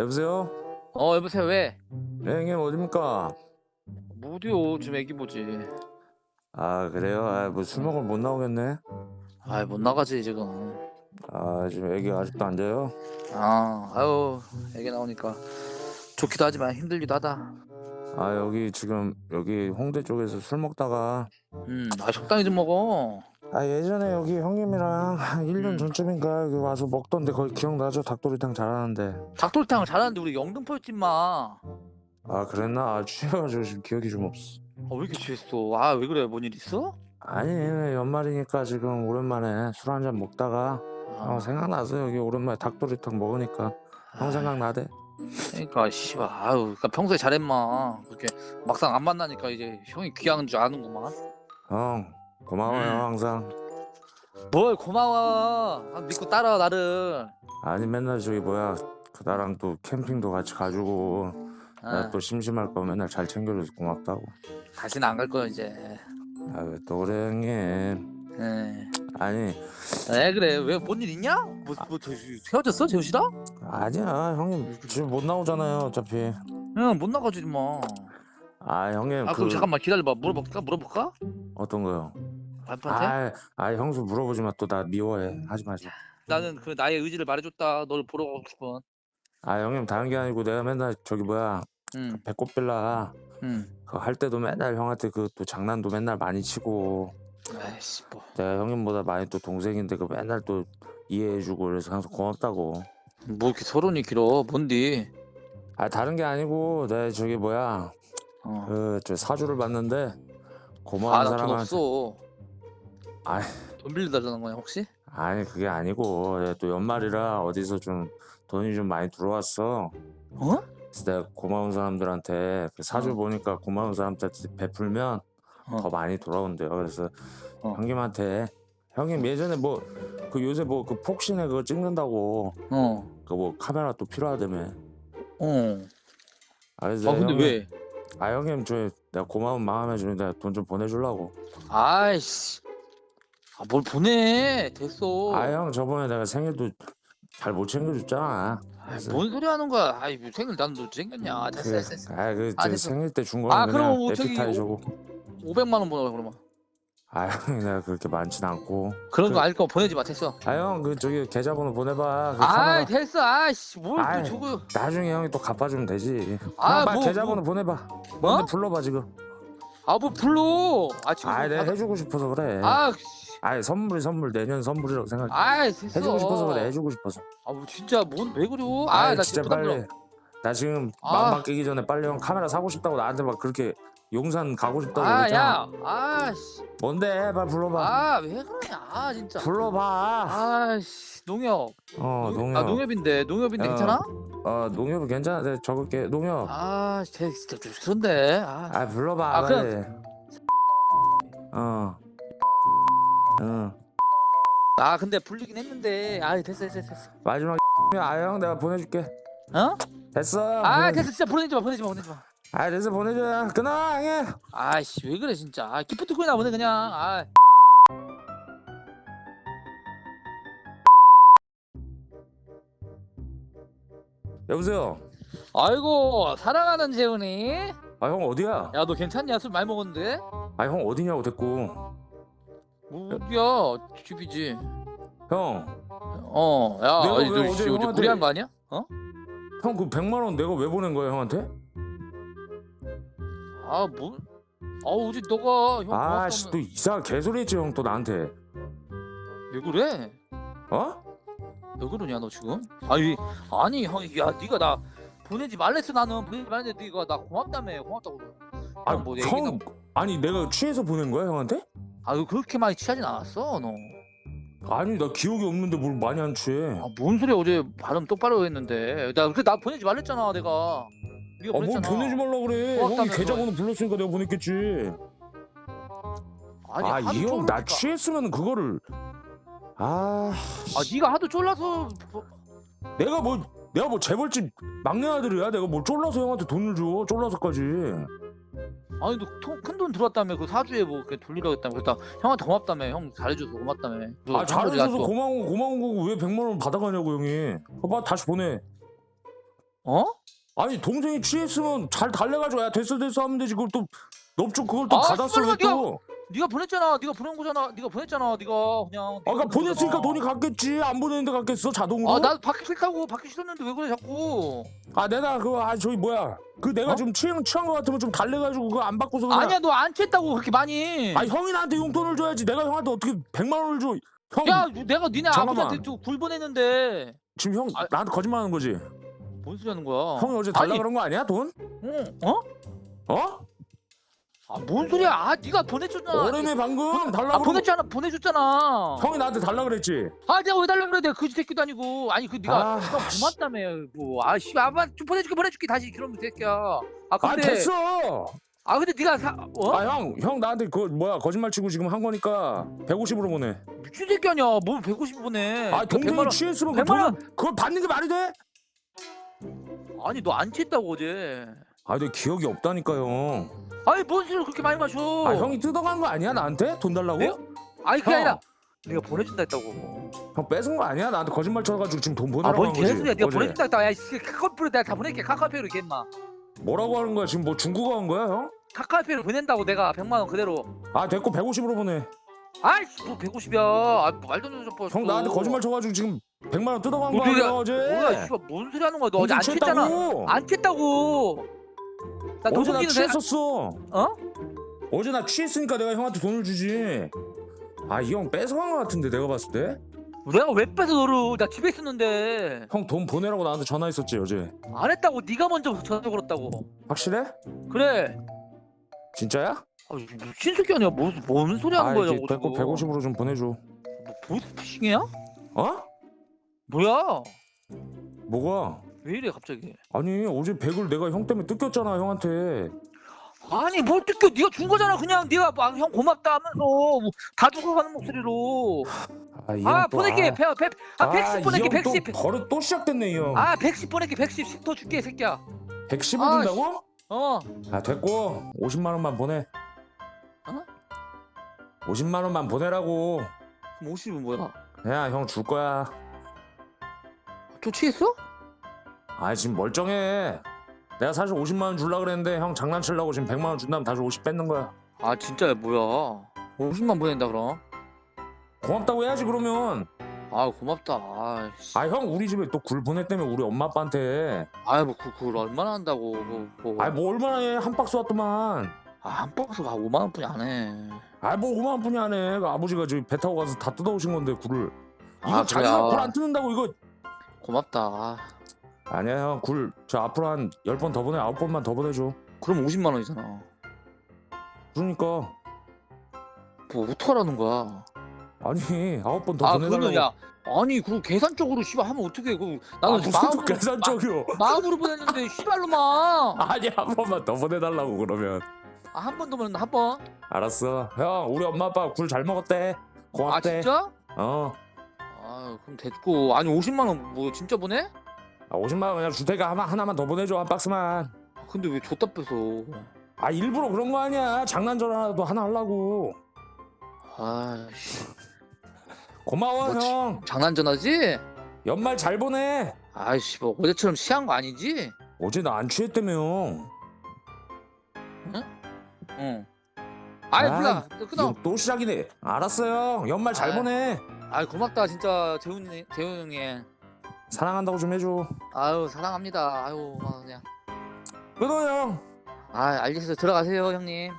여보세요? 어 여보세요 왜? 네, 형님 어딥니까? 못이요 지금 애기 보지 아 그래요? 아뭐 술 먹으면 못 나오겠네. 아이 못 나가지 지금 아 지금 애기 아직도 안 자요? 아 아유 애기 나오니까 좋기도 하지만 힘들기도 하다 아 여기 지금 여기 홍대 쪽에서 술 먹다가 음아 적당히 좀 먹어 아 예전에 여기 형님이랑 한 1년 음. 전쯤인가 여기 와서 먹던데 거기 기억나죠? 닭도리탕 잘하는데. 닭도리탕을 잘하는데 우리 영등포였지 마아 아 그랬나? 아 취해가지고 지금 기억이 좀 없어. 왜 이렇게 취했어 아 왜 그래 뭔 일 있어? 아니 연말이니까 지금 오랜만에 술 한 잔 먹다가 아, 어, 생각나서 여기 오랜만에 닭도리탕 먹으니까 형 생각나대. 그러니까 씨발 아유 그러니까 평소에 잘했마 그렇게 막상 안 만나니까 이제 형이 귀한 줄 아는구만 형 고마워요 음. 항상. 뭘 고마워. 아, 믿고 따라와 나를. 아니 맨날 저기 뭐야 그 나랑 또 캠핑도 같이 가지고 아, 나또 심심할 거 맨날 잘 챙겨줘서 고맙다고. 다시는 안 갈 거야 이제. 아 왜 또 그래 형님? 에 아니. 에 그래? 왜 뭔 일 있냐? 뭐, 뭐 저, 헤어졌어 재우 씨랑? 아니야 형님. 지금 못 나오잖아요 어차피. 응못 나가지 뭐. 아 형님 아 그 그럼 잠깐만 기다려봐. 물어볼까? 물어볼까? 어떤 거요 와이프한테? 아, 아 형수 물어보지 마 또 나 미워해 하지 마지 나는 그 나의 의지를 말해줬다 너를 보러 가고 싶은. 아 형님 다른 게 아니고 내가 맨날 저기 뭐야 응 배꼽빌라 응. 그거 할 때도 맨날 형한테 그 또 장난도 맨날 많이 치고 아이씨 뭐. 내가 형님보다 많이 또 동생인데 그 맨날 또 이해해주고 그래서 항상 고맙다고 뭐 이렇게 서론이 길어? 뭔디? 아 다른 게 아니고 내가 저기 뭐야 어. 그 저 사주를 봤는데 고마운 아나 돈 사람한테 없어. 아이. 돈 빌려달라는 거야 혹시? 아니 그게 아니고 내가 또 연말이라 어디서 좀 돈이 좀 많이 들어왔어 어? 그래서 내가 고마운 사람들한테 그 사주 어. 보니까 고마운 사람들한테 베풀면 어. 더 많이 돌아온대요 그래서 어. 형님한테 형님 예전에 뭐 그 요새 뭐 그 폭신에 그거 찍는다고 어. 그 뭐 카메라 또 필요하다며 어. 아 그래서 아 근데 형님, 왜? 아 형님 저 내가 고마운 마음에 좀 내가 돈 좀 보내주려고 아이씨. 아 뭘 보내? 됐어. 아 형 저번에 내가 생일도 잘 못 챙겨줬잖아 아이, 뭔 소리 하는 거야? 아이 뭐 생일 난너 챙겼냐? 됐어 됐어 됐어. 아 그 아, 됐어. 생일 때준 아, 거는 그럼 그냥 뭐 저기 에픽타이 주고 500만 원 보내 그러면. 아 형이 내가 그렇게 많진 않고 그런 그- 거 알 거 보내지 마 됐어. 아 형 그 저기 계좌번호 보내봐 그아 카메라 됐어. 아이씨 뭘 아이, 또 저거. 나중에 형이 또 갚아주면 되지 아, 아, 빨리 뭐, 계좌번호 보내봐 뭐? 뭔데 불러봐 지금 아뭐 불러. 아 지금. 아 내가 받아- 해주고 싶어서 그래 아, 씨. 아이 선물이 선물 내년 선물이라고 생각해 아이 됐어. 해주고 싶어서 그래 해주고 싶어서 아뭐 진짜 뭔왜 그래? 아 아나 진짜 진짜 빨리 나 지금 아. 마음 바뀌기 전에 빨리 형 카메라 사고 싶다고 나한테 막 그렇게 용산 가고 싶다고 그랬잖아 아야. 아 씨. 뭔데 빨리 불러봐 아 왜 그러냐? 아 진짜. 불러봐 아 씨 농협. 어 농- 농협 아 농협인데 농협인데 어. 괜찮아? 어 농협은 괜찮아 내가 적을게 농협 아 진짜 좀 그런데. 아. 아 불러봐 아, 빨리 어 응. 아 근데 불리긴 했는데. 아 됐어 됐어 됐어. 마지막 아형 내가 보내줄게 어? 됐어 아 보내- 됐어 진짜 보내지 마 보내지 마 보내지 마. 아 됐어 보내줘 끊어 형님. 아이씨 왜 그래 진짜. 아 기프트코인이나 보내 그냥. 아 여보세요? 아이고 사랑하는 재훈이. 아 형 어디야? 야 너 괜찮냐? 술 많이 먹었는데? 아 형 어디냐고 됐고. 뭐 어디야 집이지. 형. 어야 내가 왜너 어제 씨, 어디 형한테- 무리한 거 아니야? 어? 형그 100만 원 내가 왜 보낸 거야 형한테? 아 뭐 아 어제 너가 형 아씨 또 고맙다면 이상한 개소리 했지 형 또 나한테 왜 그래? 어? 왜 그러냐 너 지금? 아니 아니 형야 네가 나 보내지 말랬어 나는 보내지 말랬는데 네가 나 고맙다며 고맙다고 아, 형, 뭐 얘기가 형 아니 내가 취해서 보낸 거야 형한테? 아 그렇게 많이 취하진 않았어 너. 아니 나 기억이 없는데 뭘 많이 안 취해 아뭔 소리야 어제 발음 똑바로 했는데 나 그래 나 보내지 말랬잖아 내가 네가 아뭘 보냈잖아. 보내지 말라 그래. 형이 고맙다면서. 계좌번호 불렀으니까 내가 보냈겠지. 아니 하도 아이 형 나 쫄라니까. 취했으면 그거를. 아 아 네가 하도 쫄라서 뭐- 내가 뭐 내가 뭐 재벌집 막내 아들이야? 내가 뭘 쫄라서 형한테 돈을 줘? 쫄라서까지. 아니 너큰돈 들어왔다며. 그 사주에 뭐 이렇게 돌리라고 했다며. 그랬다. 형한테 고맙다며. 형 잘해줘서 고맙다며. 아한 잘해줘서 고마운 거 고마운 거고 왜 100만 원 받아가냐고 형이. 봐봐 다시 보내. 어? 어? 아니 동생이 취했으면 잘 달래가지고 야 됐어 됐어 하면 되지 그걸 또 넙죽 그걸 또 아, 받았어 씨발로 왜 또? 네가 보냈잖아. 네가 보낸 거잖아. 네가 보냈잖아. 네가 그냥. 아까 그러니까 보냈으니까 돈이 갔겠지 안 보냈는데 갔겠어 자동으로? 아 나 받기 싫다고 받기 싫었는데 왜 그래 자꾸? 아 내가 그거 아 저기 뭐야 그 내가 어? 좀 취한 취한 거 같으면 좀 달래가지고 그거 안 받고서 그냥 아니야 너안 쳤다고 그렇게 많이. 아 형이 나한테 용돈을 줘야지 내가 형한테 어떻게 100만 원을 줘? 형 야 내가 니네 잠깐만. 아버지한테 또굴 보냈는데 지금 형 아- 나한테 거짓말하는 거지? 뭔 소리 하는 거야? 형이 어제 달라 아니, 그런 거 아니야 돈? 어? 어? 어? 아 뭔 소리야? 아 네가 보내줬잖아. 어른이 방금 달라 아 그러고 보냈잖아. 보내줬잖아. 형이 나한테 달라 그랬지? 아 내가 왜 달라 그래? 내가 그지 새끼도 아니고. 아니 그 네가 아, 너 고맙다며. 뭐 아 씨 아빠 좀 보내 줄게 보내 줄게 다시 그러면 새끼야. 아 아 근데 됐어 아 근데 네가 사 어? 아 형 형 나한테 그 뭐야 거짓말 치고 지금 한 거니까 150으로 보내 미친 새끼 아니야. 뭘 150 보내? 아그 100만 동생이 원. 취했으면 그 100만 원. 돈 그걸 받는 게 말이 돼? 아니 너 안 취했다고 어제. 아 내 기억이 없다니까요 아니 뭔 술을 그렇게 많이 마셔? 아 형이 뜯어간 거 아니야 나한테? 돈 달라고? 내가? 아니 그게 형. 아니라 내가 보내준다 했다고. 형 뺏은 거 아니야? 나한테 거짓말 쳐가지고 지금 돈 보내라고 아뭔 한 거지 개소리야? 내가 어제. 보내준다 했다. 야 씨, 카카오페이로 내가 다 보낼게. 카카오페이로 이게 임마. 뭐라고 하는 거야 지금 뭐 중국어 한 거야 형? 카카오페이로 보낸다고 내가 100만 원 그대로. 아 됐고 150으로 보내 아이씨 뭐 150이야. 아 말도 안 되는 소리 형 나한테 거짓말 쳐가지고 지금 100만 원 뜯어간 거 아니야 어제 뭐야 씨발 뭔 소리 하는 거야? 너 어제 안. 취했다고. 안 취했다고. 나 어제 나 내가 취했었어 어? 어제 나 취했으니까 내가 형한테 돈을 주지 아 이 형 뺏어간 거 같은데 내가 봤을 때형 내가 왜 뺏어 너를? 나 집에 있었는데 돈 보내라고 나한테 전화했었지 어제 안 했다고. 네가 먼저 전화 걸었다고. 확실해? 그래. 진짜야? 아, 미친 새끼 아니야? 뭐, 뭔 소리 하는 아 거야, 저거. 지금. 150으로 좀 보내줘 뭐, 보이스피싱이야? 어? 뭐야? 뭐가? 왜 이래, 갑자기? 아니 어제 100을 내가 형 때문에 뜯겼잖아 형한테 아니, 뭘 뜯겨? 네가 준 거잖아, 그냥. 네가 막, 형 고맙다 하면서 뭐, 다 주고 가는 목소리로. 아, 형 또, 보낼게. 아, 백, 백, 아, 110 보낼게, 110. 버릇 또 시작됐네 이 형 아, 110 보낼게, 110. 10더 줄게, 새끼야. 110을 아, 준다고? 어. 아 됐고 50만 원만 보내 어? 50만 원만 보내라고 그럼 50은 뭐야? 야 형 줄 거야 저 취했어? 아 지금 멀쩡해 내가 사실 50만 원 줄라 그랬는데 형 장난치려고 지금 100만 원 준다면 다시 50 뺏는 거야 아, 진짜야, 뭐야. 50만 보낸다, 그럼. 고맙다고 해야지 그러면 아, 고맙다. 아, 씨. 아 형 우리 집에 또 굴 보냈다며 우리 엄마 아빠한테 아, 뭐, 그, 그걸 얼마나 한다고. 뭐, 뭐. 아 뭐 얼마나 해 한 박스 왔더만 아, 한 박스가 5만 원뿐이 안 해. 아 뭐 5만 원뿐이 안 해 그 아버지가 저기 배 타고 가서 다 뜯어오신 건데 굴을 이거 아, 자기가 그래요? 굴안 뜯는다고 이거 고맙다. 아, 아니야 형 굴 저 앞으로 한 10번 더 보내 9번만 더 보내줘 그럼 50만 원이잖아. 그러니까 뭐 어떡하라는 거야? 아니 9번 더아 보내달라고 그러면 야 아니 그리고 계산적으로 씨발 하면 어떻게 그 아 나는 무슨 마음으로 또 계산적이요 마, 음으로 보냈는데 씨발로만 아니 한 번만 더 보내달라고 그러면 아, 한번더 보냈나? 한 번? 알았어. 형 우리 엄마 아빠 굴 잘 먹었대. 아 고맙대. 진짜? 어. 아 그럼 됐고. 아니 50만 원 뭐 진짜 보내? 아, 50만 원 그냥 줄 테니까 하나, 하나만 더 보내줘 한 박스만. 근데 왜 줬다 뺏어? 아 일부러 그런 거 아니야. 장난 전화라도 하나 하려고. 아씨. 고마워 뭐 지- 형. 장난 전화지? 연말 잘 보내. 아이씨 뭐 어제처럼 시한 거 아니지? 어제 나 안 취했다며 응. 아이 아, 몰라 끊어. 이거 또 시작이네 알았어요 연말 잘 아. 보내 아이 고맙다 진짜 재훈이 재훈 형이. 사랑한다고 좀 해줘 아유 사랑합니다. 아유 막 그냥. 끊어 형 아 알겠어요 들어가세요 형님.